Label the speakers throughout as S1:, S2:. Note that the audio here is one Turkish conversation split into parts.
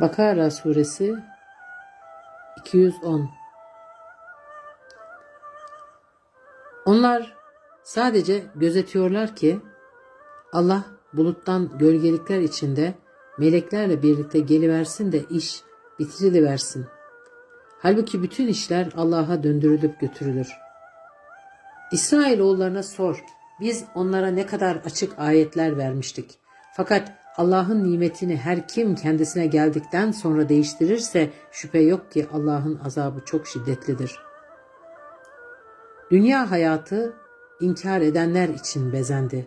S1: Bakara suresi 210 Onlar sadece gözetiyorlar ki Allah buluttan gölgelikler içinde meleklerle birlikte geliversin de iş bitiriliversin. Halbuki bütün işler Allah'a döndürülüp götürülür. İsrailoğullarına sor. Biz onlara ne kadar açık ayetler vermiştik. Fakat Allah'ın nimetini her kim kendisine geldikten sonra değiştirirse şüphe yok ki Allah'ın azabı çok şiddetlidir. Dünya hayatı inkar edenler için bezendi.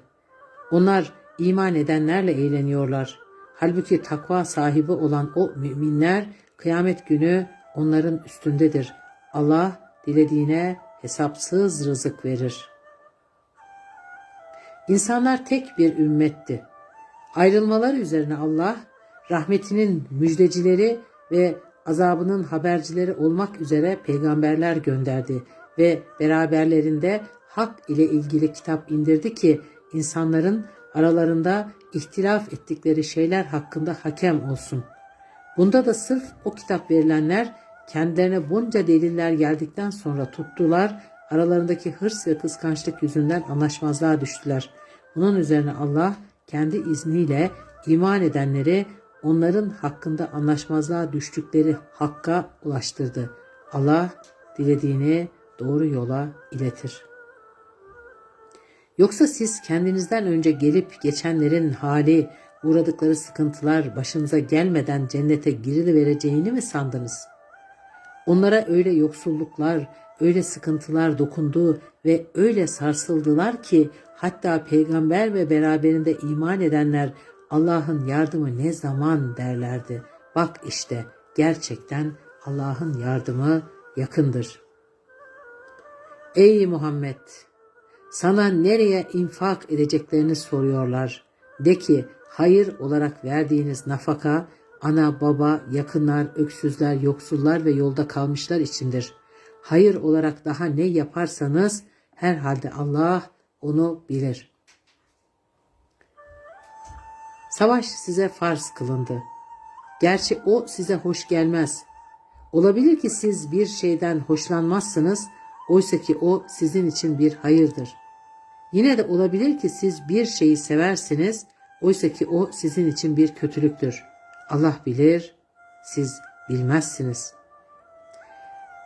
S1: Onlar iman edenlerle eğleniyorlar. Halbuki takva sahibi olan o müminler kıyamet günü onların üstündedir. Allah dilediğine hesapsız rızık verir. İnsanlar tek bir ümmetti. Ayrılmaları üzerine Allah rahmetinin müjdecileri ve azabının habercileri olmak üzere peygamberler gönderdi ve beraberlerinde hak ile ilgili kitap indirdi ki insanların aralarında ihtilaf ettikleri şeyler hakkında hakem olsun. Bunda da sırf o kitap verilenler kendilerine bunca deliller geldikten sonra tuttular, aralarındaki hırs ve kıskançlık yüzünden anlaşmazlığa düştüler. Bunun üzerine Allah kendi izniyle iman edenleri onların hakkında anlaşmazlığa düştükleri hakka ulaştırdı. Allah dilediğini doğru yola iletir. Yoksa siz kendinizden önce gelip geçenlerin hali, uğradıkları sıkıntılar başınıza gelmeden cennete girilivereceğini mi sandınız? Onlara öyle yoksulluklar, öyle sıkıntılar dokundu ve öyle sarsıldılar ki hatta peygamber ve beraberinde iman edenler Allah'ın yardımı ne zaman derlerdi. Bak işte gerçekten Allah'ın yardımı yakındır. Ey Muhammed! Sana nereye infak edeceklerini soruyorlar. De ki hayır olarak verdiğiniz nafaka ana baba, yakınlar, öksüzler, yoksullar ve yolda kalmışlar içindir. Hayır olarak daha ne yaparsanız herhalde Allah onu bilir. Savaş size farz kılındı. Gerçi o size hoş gelmez. Olabilir ki siz bir şeyden hoşlanmazsınız, oysa ki o sizin için bir hayırdır. Yine de olabilir ki siz bir şeyi seversiniz, oysa ki o sizin için bir kötülüktür. Allah bilir, siz bilmezsiniz.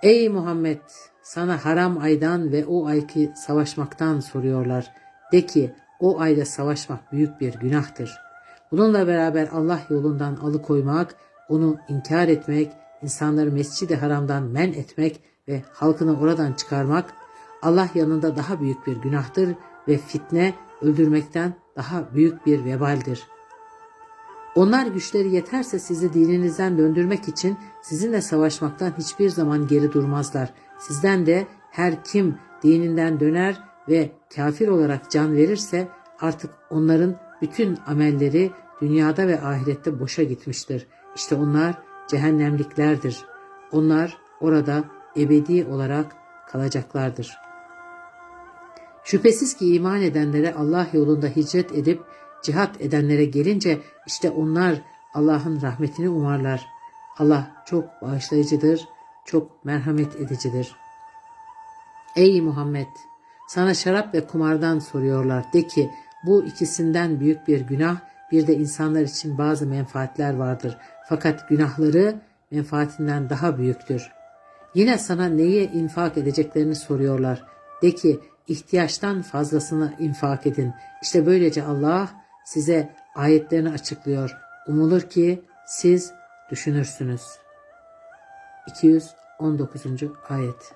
S1: Ey Muhammed! Sana haram aydan ve o ayki savaşmaktan soruyorlar. De ki o ayda savaşmak büyük bir günahtır. Bununla beraber Allah yolundan alıkoymak, onu inkar etmek, insanları mescidi haramdan men etmek ve halkını oradan çıkarmak Allah yanında daha büyük bir günahtır ve fitne öldürmekten daha büyük bir vebaldir. Onlar güçleri yeterse sizi dininizden döndürmek için sizinle savaşmaktan hiçbir zaman geri durmazlar. Sizden de her kim dininden döner ve kafir olarak can verirse artık onların bütün amelleri dünyada ve ahirette boşa gitmiştir. İşte onlar cehennemliklerdir. Onlar orada ebedi olarak kalacaklardır. Şüphesiz ki iman edenlere Allah yolunda hicret edip cihat edenlere gelince işte onlar Allah'ın rahmetini umarlar. Allah çok bağışlayıcıdır, çok merhamet edicidir. Ey Muhammed! Sana şarap ve kumardan soruyorlar. De ki bu ikisinden büyük bir günah, bir de insanlar için bazı menfaatler vardır. Fakat günahları menfaatinden daha büyüktür. Yine sana neye infak edeceklerini soruyorlar. De ki ihtiyaçtan fazlasını infak edin. İşte böylece Allah size ayetlerini açıklıyor. Umulur ki siz düşünürsünüz. 219. ayet